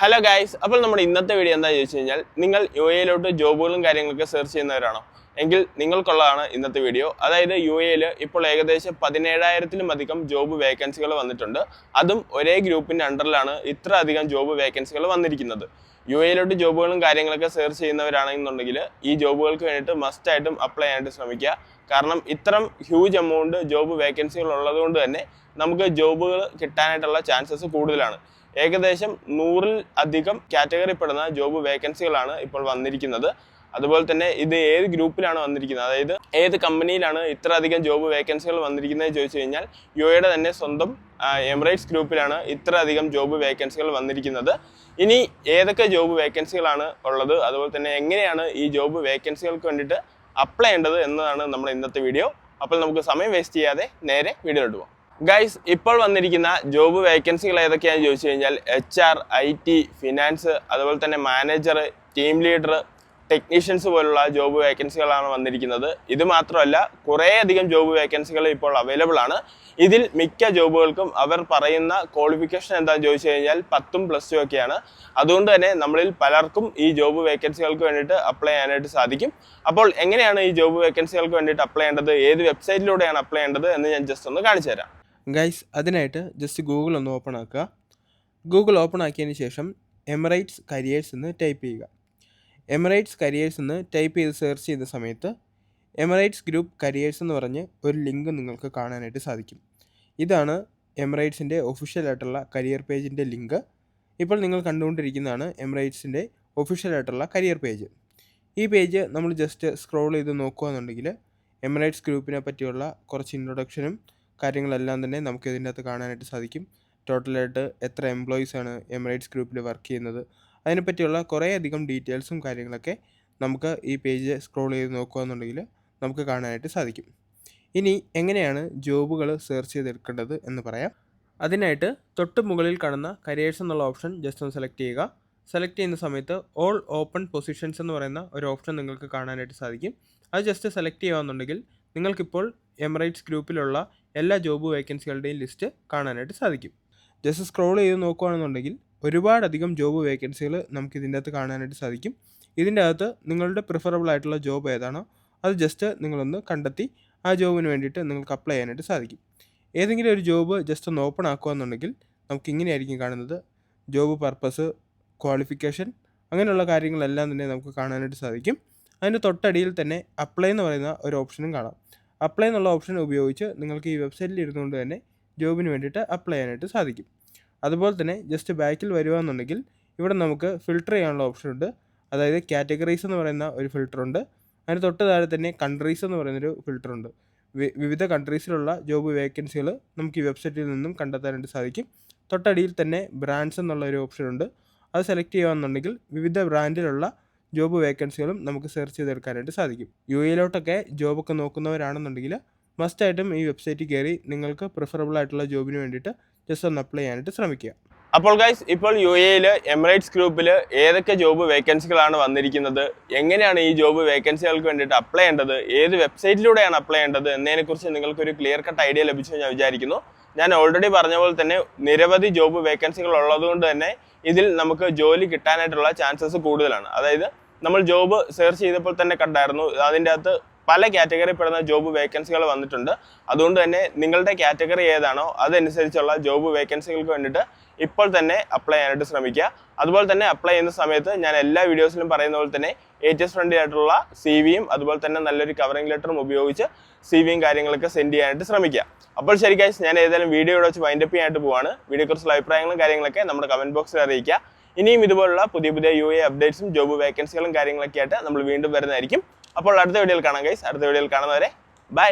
Hello guys അപ്പോൾ നമ്മുടെ ഇന്നത്തെ വീഡിയോ എന്താ ചോദിച്ചു കഴിഞ്ഞാൽ നിങ്ങൾ യു എയിലോട്ട് ജോബുകളും കാര്യങ്ങളൊക്കെ സെർച്ച് ചെയ്യുന്നവരാണോ? എങ്കിൽ നിങ്ങൾക്കുള്ളതാണ് ഇന്നത്തെ വീഡിയോ അതായത് യു എയിൽ ഇപ്പോൾ ഏകദേശം പതിനേഴായിരത്തിലും അധികം ജോബ് വേക്കൻസികൾ വന്നിട്ടുണ്ട്. അതും ഒരേ ഗ്രൂപ്പിന്റെ അണ്ടറിലാണ് ഇത്ര അധികം ജോബ് വേക്കൻസികൾ വന്നിരിക്കുന്നത്. യു എയിലോട്ട് ജോബുകളും കാര്യങ്ങളൊക്കെ സെർച്ച് ചെയ്യുന്നവരാണെന്നുണ്ടെങ്കിൽ ഈ ജോബുകൾക്ക് വേണ്ടിയിട്ട് മസ്റ്റ് ആയിട്ടും അപ്ലൈ ചെയ്യാനായിട്ട് ശ്രമിക്കുക. കാരണം ഇത്തരം ഹ്യൂജ് എമൗണ്ട് ജോബ് വേക്കൻസികൾ ഉള്ളതുകൊണ്ട് തന്നെ നമുക്ക് ജോബുകൾ കിട്ടാനായിട്ടുള്ള ചാൻസസ് കൂടുതലാണ്. ഏകദേശം നൂറിൽ അധികം കാറ്റഗറി കാറ്റഗറിപ്പെടുന്ന ജോബ് വേക്കൻസികളാണ് ഇപ്പോൾ വന്നിരിക്കുന്നത്. അതുപോലെ തന്നെ ഇത് ഏത് ഗ്രൂപ്പിലാണ് വന്നിരിക്കുന്നത്? അതായത് ഏത് കമ്പനിയിലാണ് ഇത്ര അധികം ജോബ് വേക്കൻസികൾ വന്നിരിക്കുന്നത് ചോദിച്ചു കഴിഞ്ഞാൽ യു എയുടെ തന്നെ സ്വന്തം എമിറേറ്റ്സ് ഗ്രൂപ്പിലാണ് ഇത്ര അധികം ജോബ് വേക്കൻസികൾ വന്നിരിക്കുന്നത്. ഇനി ഏതൊക്കെ ജോബ് വേക്കൻസികളാണ് ഉള്ളത്? അതുപോലെ തന്നെ എങ്ങനെയാണ് ഈ ജോബ് വേക്കൻസികൾക്ക് വേണ്ടിയിട്ട് അപ്ലൈ ചെയ്യേണ്ടത് എന്നതാണ് നമ്മുടെ ഇന്നത്തെ വീഡിയോ. അപ്പോൾ നമുക്ക് സമയം വേസ്റ്റ് ചെയ്യാതെ നേരെ വീഡിയോ പോകാം ഗൈസ് ഇപ്പോൾ വന്നിരിക്കുന്ന ജോബ് വേക്കൻസികൾ ഏതൊക്കെയാണെന്ന് ചോദിച്ചു കഴിഞ്ഞാൽ H R I T finance അതുപോലെ തന്നെ മാനേജർ ടീം ലീഡർ ടെക്നീഷ്യൻസ് പോലുള്ള ജോബ് വേക്കൻസികളാണ് വന്നിരിക്കുന്നത്. ഇത് മാത്രമല്ല കുറേയധികം ജോബ് വേക്കൻസികൾ ഇപ്പോൾ അവൈലബിൾ ആണ്. ഇതിൽ മിക്ക ജോബുകൾക്കും അവർ പറയുന്ന ക്വാളിഫിക്കേഷൻ എന്താണെന്ന് ചോദിച്ചു കഴിഞ്ഞാൽ പത്തും പ്ലസ് ടു ഒക്കെയാണ്. അതുകൊണ്ട് തന്നെ നമ്മളിൽ പലർക്കും ഈ ജോബ് വേക്കൻസികൾക്ക് വേണ്ടിയിട്ട് അപ്ലൈ ചെയ്യാനായിട്ട് സാധിക്കും. അപ്പോൾ എങ്ങനെയാണ് ഈ ജോബ് വേക്കൻസികൾക്ക് വേണ്ടിയിട്ട് അപ്ലൈ ചെയ്യേണ്ടത്? ഏത് വെബ്സൈറ്റിലൂടെയാണ് അപ്ലൈ ചെയ്യേണ്ടത്? എന്ന് ഞാൻ ജസ്റ്റ് ഒന്ന് കാണിച്ചു തരാം. ഗൈസ് അതിനായിട്ട് ജസ്റ്റ് ഗൂഗിൾ ഒന്ന് ഓപ്പൺ ആക്കുക. ഗൂഗിൾ ഓപ്പൺ ആക്കിയതിന് ശേഷം എമിറേറ്റ്സ് കരിയേഴ്സ് എന്ന് ടൈപ്പ് ചെയ്യുക. എമിറേറ്റ്സ് കരിയേഴ്സ് എന്ന് ടൈപ്പ് ചെയ്ത് സെർച്ച് ചെയ്ത സമയത്ത് എമിറേറ്റ്സ് ഗ്രൂപ്പ് കരിയേഴ്സ് എന്ന് പറഞ്ഞ് ഒരു ലിങ്ക് നിങ്ങൾക്ക് കാണാനായിട്ട് സാധിക്കും. ഇതാണ് എമിറേറ്റ്സിന്റെ ഒഫീഷ്യലായിട്ടുള്ള കരിയർ പേജിന്റെ ലിങ്ക് ഇപ്പോൾ നിങ്ങൾ കണ്ടുകൊണ്ടിരിക്കുന്നതാണ് എമിറേറ്റ്സിന്റെ ഒഫീഷ്യലായിട്ടുള്ള കരിയർ പേജ് ഈ പേജ് നമ്മൾ ജസ്റ്റ് സ്ക്രോൾ ചെയ്ത് നോക്കുകയാണെന്നുണ്ടെങ്കിൽ എമിറേറ്റ്സ് ഗ്രൂപ്പിനെ പറ്റിയുള്ള കുറച്ച് ഇൻട്രൊഡക്ഷനും കാര്യങ്ങളെല്ലാം തന്നെ നമുക്ക് ഇതിന്റെ അകത്ത് കാണാനായിട്ട് സാധിക്കും. ടോട്ടലായിട്ട് എത്ര എംപ്ലോയീസ് ആണ് എമിറേറ്റ്സ് ഗ്രൂപ്പിൽ വർക്ക് ചെയ്യുന്നത്. അതിനെപ്പറ്റിയുള്ള കുറേ അധികം ഡീറ്റെയിൽസും കാര്യങ്ങളൊക്കെ നമുക്ക് ഈ പേജ് സ്ക്രോൾ ചെയ്ത് നോക്കുകയെന്നുണ്ടെങ്കിൽ നമുക്ക് കാണാനായിട്ട് സാധിക്കും. ഇനി എങ്ങനെയാണ് ജോബുകൾ സെർച്ച് ചെയ്തെടുക്കേണ്ടത് എന്ന് പറയാം. അതിനായിട്ട് തൊട്ട് മുകളിൽ കാണുന്ന കരിയേഴ്സ് എന്നുള്ള ഓപ്ഷൻ ജസ്റ്റ് ഒന്ന് സെലക്ട് ചെയ്യുക. സെലക്ട് ചെയ്യുന്ന സമയത്ത് ഓൾ ഓപ്പൺ പൊസിഷൻസ് എന്ന് പറയുന്ന ഒരു ഓപ്ഷൻ നിങ്ങൾക്ക് കാണാനായിട്ട് സാധിക്കും. അത് ജസ്റ്റ് സെലക്ട് ചെയ്യുകയെന്നുണ്ടെങ്കിൽ നിങ്ങൾക്കിപ്പോൾ എമിറേറ്റ്സ് ഗ്രൂപ്പിലുള്ള എല്ലാ ജോബ് വേക്കൻസികളുടെയും ലിസ്റ്റ് കാണാനായിട്ട് സാധിക്കും. ജസ്റ്റ് സ്ക്രോൾ ചെയ്ത് നോക്കുകയാണെന്നുണ്ടെങ്കിൽ ഒരുപാടധികം ജോബ് വേക്കൻസികൾ നമുക്ക് ഇതിന്റെ അകത്ത് കാണാനായിട്ട് സാധിക്കും. ഇതിന്റെ അകത്ത് നിങ്ങളുടെ പ്രിഫറബിൾ ആയിട്ടുള്ള ജോബ് ഏതാണോ അത് ജസ്റ്റ് നിങ്ങളൊന്ന് കണ്ടെത്തി ആ ജോബിന് വേണ്ടിയിട്ട് നിങ്ങൾക്ക് അപ്ലൈ ചെയ്യാനായിട്ട് സാധിക്കും. ഏതെങ്കിലും ഒരു ജോബ് ജസ്റ്റ് ഒന്ന് ഓപ്പൺ ആക്കുകയെന്നുണ്ടെങ്കിൽ നമുക്ക് ഇങ്ങനെയായിരിക്കും കാണുന്നത്. ജോബ് പർപ്പസ് ക്വാളിഫിക്കേഷൻ അങ്ങനെയുള്ള കാര്യങ്ങളെല്ലാം തന്നെ നമുക്ക് കാണാനായിട്ട് സാധിക്കും. അതിന്റെ തൊട്ടടിയിൽ തന്നെ അപ്ലൈ എന്ന് പറയുന്ന ഒരു ഓപ്ഷനും കാണാം. അപ്ലൈ എന്നുള്ള ഓപ്ഷൻ ഉപയോഗിച്ച് നിങ്ങൾക്ക് ഈ വെബ്സൈറ്റിൽ ഇരുന്നുകൊണ്ട് തന്നെ ജോബിന് വേണ്ടിയിട്ട് അപ്ലൈ ചെയ്യാനായിട്ട് സാധിക്കും. അതുപോലെ തന്നെ ജസ്റ്റ് ബാക്കിൽ വരുവാന്നുണ്ടെങ്കിൽ ഇവിടെ നമുക്ക് ഫിൽട്ടർ ചെയ്യാനുള്ള ഓപ്ഷൻ ഉണ്ട്. അതായത് കാറ്റഗറീസ് എന്ന് പറയുന്ന ഒരു ഫിൽട്ടർ ഉണ്ട്. അതിന് തൊട്ട് താഴെ തന്നെ കൺട്രീസ് എന്ന് പറയുന്നൊരു ഫിൽട്ടർ ഉണ്ട്. വിവിധ കൺട്രീസിലുള്ള ജോബ് വേക്കൻസികൾ നമുക്ക് ഈ വെബ്സൈറ്റിൽ നിന്നും കണ്ടെത്താനായിട്ട് സാധിക്കും. തൊട്ടടിയിൽ തന്നെ ബ്രാൻഡ്സ് എന്നുള്ള ഒരു ഓപ്ഷൻ ഉണ്ട്. അത് സെലക്ട് ചെയ്യുകയാണെന്നുണ്ടെങ്കിൽ വിവിധ ബ്രാൻഡിലുള്ള ജോബ് വേക്കൻസികളും നമുക്ക് സെർച്ച് ചെയ്തെടുക്കാനായിട്ട് സാധിക്കും. യു എയിലോട്ടൊക്കെ ജോബൊക്കെ നോക്കുന്നവരാണെന്നുണ്ടെങ്കിൽ മസ്റ്റായിട്ടും ഈ വെബ്സൈറ്റിൽ കയറി നിങ്ങൾക്ക് പ്രിഫറബിൾ ആയിട്ടുള്ള ജോബിന് വേണ്ടിയിട്ട് ജസ്റ്റ് ഒന്ന് അപ്ലൈ ചെയ്യാനായിട്ട് ശ്രമിക്കുക. അപ്പോൾ ഗൈസ് ഇപ്പോൾ യു എയിൽ എമിറേറ്റ്സ് ഗ്രൂപ്പിൽ ഏതൊക്കെ ജോബ് വേക്കൻസികളാണ് വന്നിരിക്കുന്നത്? എങ്ങനെയാണ് ഈ ജോബ് വേക്കൻസികൾക്ക് വേണ്ടിയിട്ട് അപ്ലൈ ചെയ്യേണ്ടത്? ഏത് വെബ്സൈറ്റിലൂടെയാണ് അപ്ലൈ ചെയ്യേണ്ടത്? എന്നതിനെക്കുറിച്ച് നിങ്ങൾക്കൊരു ക്ലിയർ കട്ട് ഐഡിയ ലഭിച്ചു ഞാൻ വിചാരിക്കുന്നു. ഞാൻ ഓൾറെഡി പറഞ്ഞ പോലെ തന്നെ നിരവധി ജോബ് വേക്കൻസികൾ ഉള്ളതുകൊണ്ട് തന്നെ ഇതിൽ നമുക്ക് ജോലി കിട്ടാനായിട്ടുള്ള ചാൻസസ് കൂടുതലാണ്. അതായത് നമ്മൾ ജോബ് സെർച്ച് ചെയ്തപ്പോൾ തന്നെ കണ്ടായിരുന്നു. അതിന്റെ അകത്ത് പല കാറ്റഗറി പെടുന്ന ജോബ് വേക്കൻസികൾ വന്നിട്ടുണ്ട്. അതുകൊണ്ട് തന്നെ നിങ്ങളുടെ കാറ്റഗറി ഏതാണോ അതനുസരിച്ചുള്ള ജോബ് വേക്കൻസികൾക്ക് വേണ്ടിയിട്ട് ഇപ്പോൾ തന്നെ അപ്ലൈ ചെയ്യാനായിട്ട് ശ്രമിക്കുക. അതുപോലെ തന്നെ അപ്ലൈ ചെയ്യുന്ന സമയത്ത് ഞാൻ എല്ലാ വീഡിയോസിലും പറയുന്ന പോലെ തന്നെ ഏറ്റവും ഫ്രണ്ട്ലി ആയിട്ടുള്ള സി വിയും അതുപോലെ തന്നെ നല്ലൊരു കവറിംഗ് ലെറ്ററും ഉപയോഗിച്ച് സി വിയും കാര്യങ്ങളൊക്കെ സെൻഡ് ചെയ്യാനായിട്ട് ശ്രമിക്കുക. അപ്പോൾ ശരി ഞാൻ ഏതായാലും വീഡിയോ ഇവിടെ വെച്ച് വൈൻഡപ്പ് ചെയ്യാനായിട്ട് പോവാണ്. വീഡിയോക്കുറിച്ചുള്ള അഭിപ്രായങ്ങളും കാര്യങ്ങളൊക്കെ നമ്മുടെ കമന്റ് ബോക്സിൽ അറിയിക്കുക. ഇനിയും ഇതുപോലുള്ള പുതിയ പുതിയ യു എ അപ്ഡേറ്റ്സും ജോബ് വേക്കൻസികളും കാര്യങ്ങളൊക്കെ ആയിട്ട് നമ്മൾ വീണ്ടും വരുന്നതായിരിക്കും. അപ്പോൾ അടുത്ത വീഡിയോയിൽ കാണാം ഗൈസ് അടുത്ത വീഡിയോയിൽ കാണുന്നവരെ ബൈ